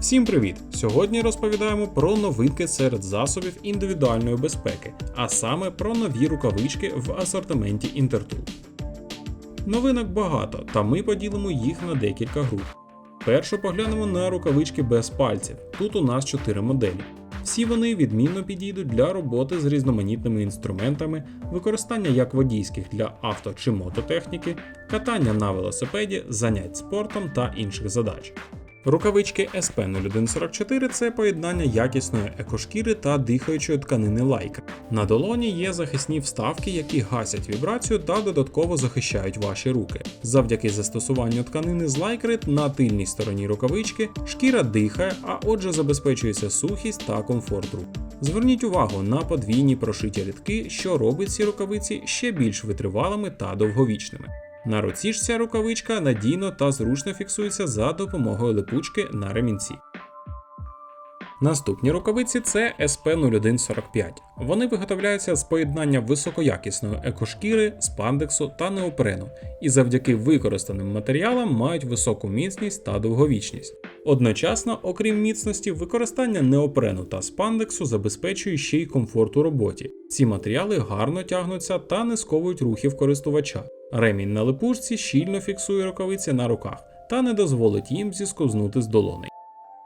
Всім привіт! Сьогодні розповідаємо про новинки серед засобів індивідуальної безпеки, а саме про нові рукавички в асортименті Intertool. Новинок багато, та ми поділимо їх на декілька груп. Першу поглянемо на рукавички без пальців. Тут у нас 4 моделі. Всі вони відмінно підійдуть для роботи з різноманітними інструментами, використання як водійських для авто чи мототехніки, катання на велосипеді, занять спортом та інших задач. Рукавички SP0144 це поєднання якісної екошкіри та дихаючої тканини лайкри. На долоні є захисні вставки, які гасять вібрацію та додатково захищають ваші руки. Завдяки застосуванню тканини з лайкри на тильній стороні рукавички шкіра дихає, а отже забезпечується сухість та комфорт рук. Зверніть увагу на подвійні прошиті рядки, що робить ці рукавиці ще більш витривалими та довговічними. На руці ж ця рукавичка надійно та зручно фіксується за допомогою липучки на ремінці. Наступні рукавиці це SP0145. Вони виготовляються з поєднання високоякісної екошкіри, спандексу та неопрену, і завдяки використаним матеріалам мають високу міцність та довговічність. Одночасно, окрім міцності, використання неопрену та спандексу забезпечує ще й комфорт у роботі. Ці матеріали гарно тягнуться та не сковують рухів користувача. Ремінь на липучці щільно фіксує рукавиці на руках та не дозволить їм зісковзнути з долоней.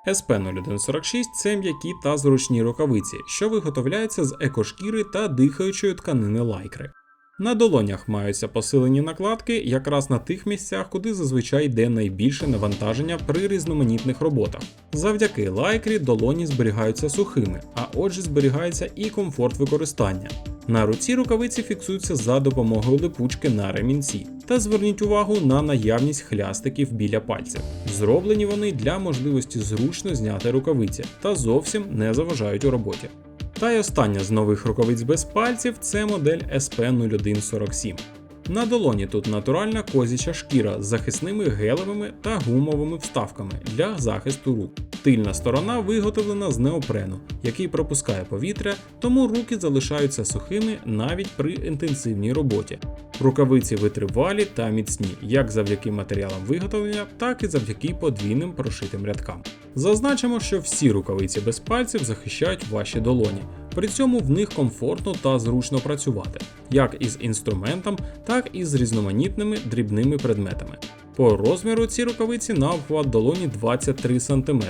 SP0146 це м'які та зручні рукавиці, що виготовляються з екошкіри та дихаючої тканини лайкри. На долонях маються посилені накладки якраз на тих місцях, куди зазвичай йде найбільше навантаження при різноманітних роботах. Завдяки лайкрі долоні зберігаються сухими, а отже зберігається і комфорт використання. На руці рукавиці фіксуються за допомогою липучки на ремінці. Та зверніть увагу на наявність хлястиків біля пальців. Зроблені вони для можливості зручно зняти рукавиці та зовсім не заважають у роботі. Та й остання з нових рукавиць без пальців це модель SP0147. На долоні тут натуральна козяча шкіра з захисними гелевими та гумовими вставками для захисту рук. Тильна сторона виготовлена з неопрену, який пропускає повітря, тому руки залишаються сухими навіть при інтенсивній роботі. Рукавиці витривалі та міцні, як завдяки матеріалам виготовлення, так і завдяки подвійним прошитим рядкам. Зазначимо, що всі рукавиці без пальців захищають ваші долоні. При цьому в них комфортно та зручно працювати, як із інструментом, так і з різноманітними дрібними предметами. По розміру ці рукавиці на обхват долоні 23 см,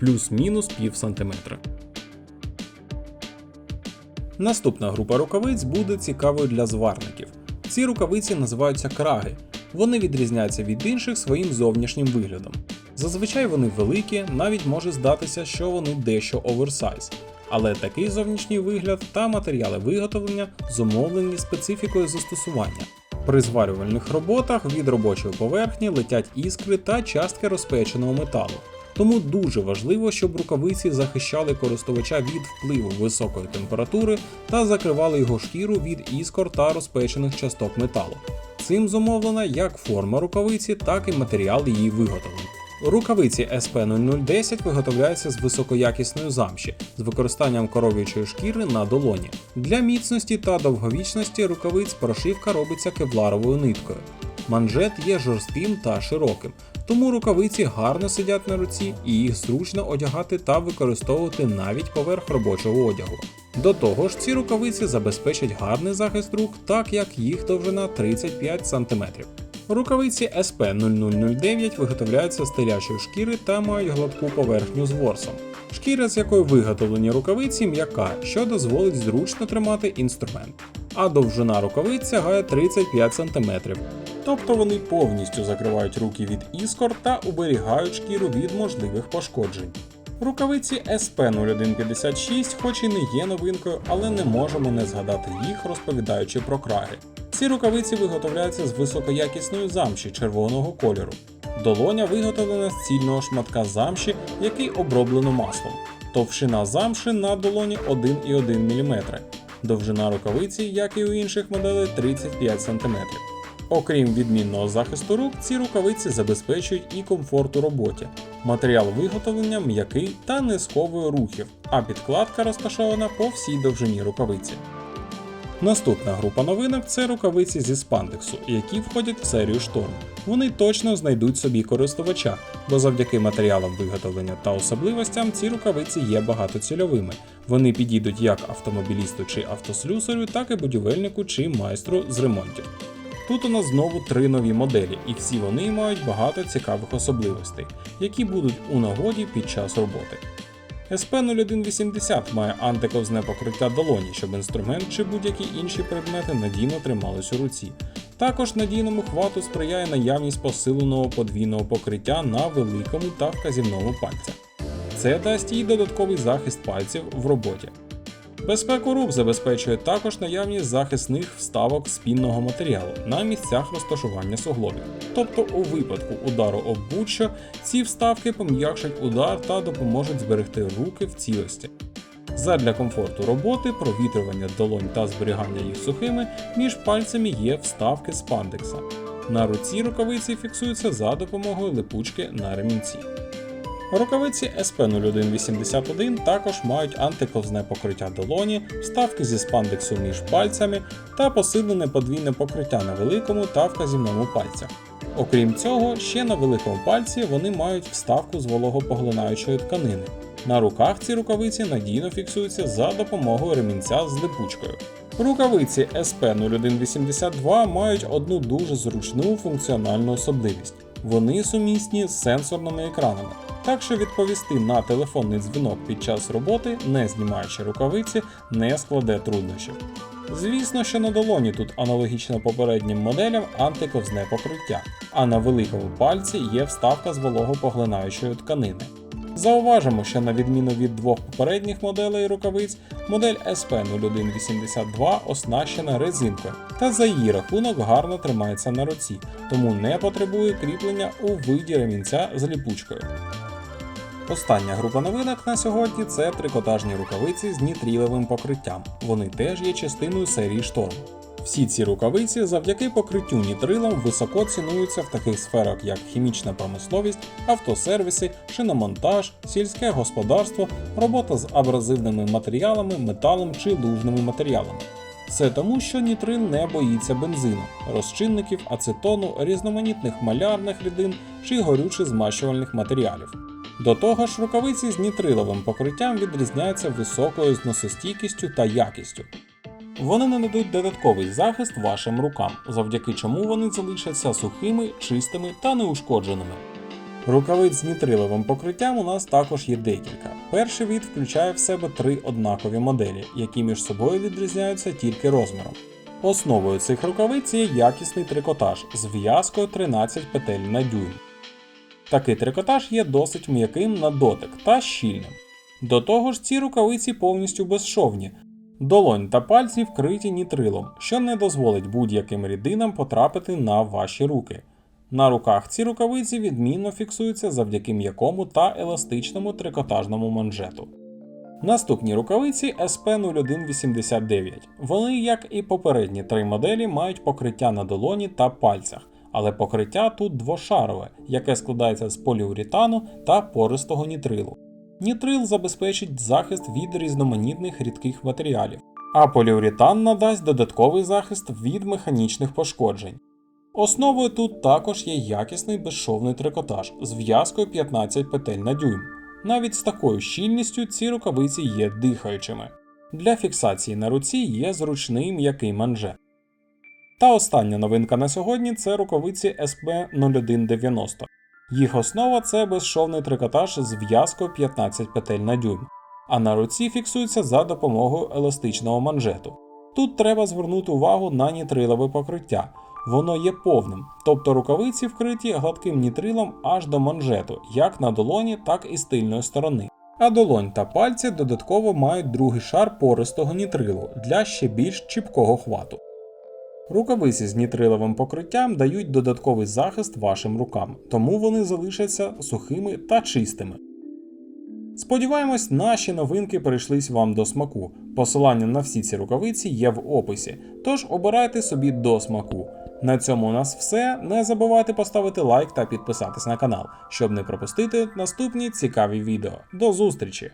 плюс-мінус пів сантиметра. Наступна група рукавиць буде цікавою для зварників. Ці рукавиці називаються краги. Вони відрізняються від інших своїм зовнішнім виглядом. Зазвичай вони великі, навіть може здатися, що вони дещо оверсайз. Але такий зовнішній вигляд та матеріали виготовлення зумовлені специфікою застосування. При зварювальних роботах від робочої поверхні летять іскри та частки розпеченого металу. Тому дуже важливо, щоб рукавиці захищали користувача від впливу високої температури та закривали його шкіру від іскор та розпечених часток металу. Цим зумовлена як форма рукавиці, так і матеріал її виготовлення. Рукавиці SP0010 виготовляються з високоякісної замші з використанням коров'ячої шкіри на долоні. Для міцності та довговічності рукавиць прошивка робиться кевларовою ниткою. Манжет є жорстким та широким, тому рукавиці гарно сидять на руці і їх зручно одягати та використовувати навіть поверх робочого одягу. До того ж, ці рукавиці забезпечать гарний захист рук, так як їх довжина 35 см. Рукавиці SP0009 виготовляються з телячої шкіри та мають гладку поверхню з ворсом. Шкіра, з якої виготовлені рукавиці, м'яка, що дозволить зручно тримати інструмент. А довжина рукавиць сягає 35 см. Тобто вони повністю закривають руки від іскор та уберігають шкіру від можливих пошкоджень. Рукавиці SP0156 хоч і не є новинкою, але не можемо не згадати їх, розповідаючи про краги. Ці рукавиці виготовляються з високоякісної замші червоного кольору. Долоня виготовлена з цільного шматка замші, який оброблено маслом. Товщина замши на долоні 1,1 мм. Довжина рукавиці, як і у інших моделей, 35 см. Окрім відмінного захисту рук, ці рукавиці забезпечують і комфорт у роботі. Матеріал виготовлення м'який та не сковує рухів, а підкладка розташована по всій довжині рукавиці. Наступна група новинок це рукавиці зі спандексу, які входять в серію шторм. Вони точно знайдуть собі користувача, бо завдяки матеріалам виготовлення та особливостям ці рукавиці є багатоцільовими. Вони підійдуть як автомобілісту чи автослюсарю, так і будівельнику чи майстру з ремонтів. Тут у нас знову три нові моделі, і всі вони мають багато цікавих особливостей, які будуть у нагоді під час роботи. SP0180 має антиковзне покриття долоні, щоб інструмент чи будь-які інші предмети надійно тримались у руці. Також надійному хвату сприяє наявність посиленого подвійного покриття на великому та вказівному пальцях. Це дасть їй додатковий захист пальців в роботі. Безпеку рук забезпечує також наявність захисних вставок спінного матеріалу на місцях розташування суглобів. Тобто, у випадку удару об будь-що, ці вставки пом'якшать удар та допоможуть зберегти руки в цілості. Задля комфорту роботи, провітрювання долонь та зберігання їх сухими між пальцями є вставки спандекса. На руці рукавиці фіксуються за допомогою липучки на ремінці. Рукавиці SP0181 також мають антиковзне покриття долоні, вставки зі спандексу між пальцями та посилене подвійне покриття на великому та вказівному пальцях. Окрім цього, ще на великому пальці вони мають вставку з вологопоглинаючої тканини. На руках ці рукавиці надійно фіксуються за допомогою ремінця з липучкою. Рукавиці SP0182 мають одну дуже зручну функціональну особливість. Вони сумісні з сенсорними екранами. Так що відповісти на телефонний дзвінок під час роботи, не знімаючи рукавиці, не складе труднощів. Звісно, що на долоні тут аналогічно попереднім моделям антиковзне покриття, а на великому пальці є вставка з вологопоглинаючої тканини. Зауважимо, що на відміну від двох попередніх моделей рукавиць, модель SP0182 оснащена резинкою та за її рахунок гарно тримається на руці, тому не потребує кріплення у виді ремінця з ліпучкою. Остання група новинок на сьогодні це трикотажні рукавиці з нітрілевим покриттям. Вони теж є частиною серії шторм. Всі ці рукавиці завдяки покриттю нітрилом високо цінуються в таких сферах, як хімічна промисловість, автосервіси, шиномонтаж, сільське господарство, робота з абразивними матеріалами, металом чи лужними матеріалами. Це тому, що нітрил не боїться бензину, розчинників, ацетону, різноманітних малярних рідин чи горюче змащувальних матеріалів. До того ж, рукавиці з нітриловим покриттям відрізняються високою зносостійкістю та якістю. Вони нададуть додатковий захист вашим рукам, завдяки чому вони залишаться сухими, чистими та неушкодженими. Рукавиць з нітриловим покриттям у нас також є декілька. Перший від включає в себе три однакові моделі, які між собою відрізняються тільки розміром. Основою цих рукавиць є якісний трикотаж з в'язкою 13 петель на дюйм. Такий трикотаж є досить м'яким на дотик та щільним. До того ж, ці рукавиці повністю безшовні. Долонь та пальці вкриті нітрилом, що не дозволить будь-яким рідинам потрапити на ваші руки. На руках ці рукавиці відмінно фіксуються завдяки м'якому та еластичному трикотажному манжету. Наступні рукавиці SP0189. Вони, як і попередні три моделі, мають покриття на долоні та пальцях, але покриття тут двошарове, яке складається з поліуретану та пористого нітрилу. Нітрил забезпечить захист від різноманітних рідких матеріалів, а поліуретан надасть додатковий захист від механічних пошкоджень. Основою тут також є якісний безшовний трикотаж з в'язкою 15 петель на дюйм. Навіть з такою щільністю ці рукавиці є дихаючими. Для фіксації на руці є зручний м'який манжет. Та остання новинка на сьогодні це рукавиці SB0190. Їх основа це безшовний трикотаж з в'язкою 15 петель на дюйм, а на руці фіксується за допомогою еластичного манжету. Тут треба звернути увагу на нітрилове покриття. Воно є повним, тобто рукавиці вкриті гладким нітрилом аж до манжету, як на долоні, так і з тильної сторони. А долонь та пальці додатково мають другий шар пористого нітрилу для ще більш чіпкого хвату. Рукавиці з нітриловим покриттям дають додатковий захист вашим рукам, тому вони залишаться сухими та чистими. Сподіваємось, наші новинки перейшлись вам до смаку. Посилання на всі ці рукавиці є в описі, тож обирайте собі до смаку. На цьому у нас все. Не забувайте поставити лайк та підписатись на канал, щоб не пропустити наступні цікаві відео. До зустрічі!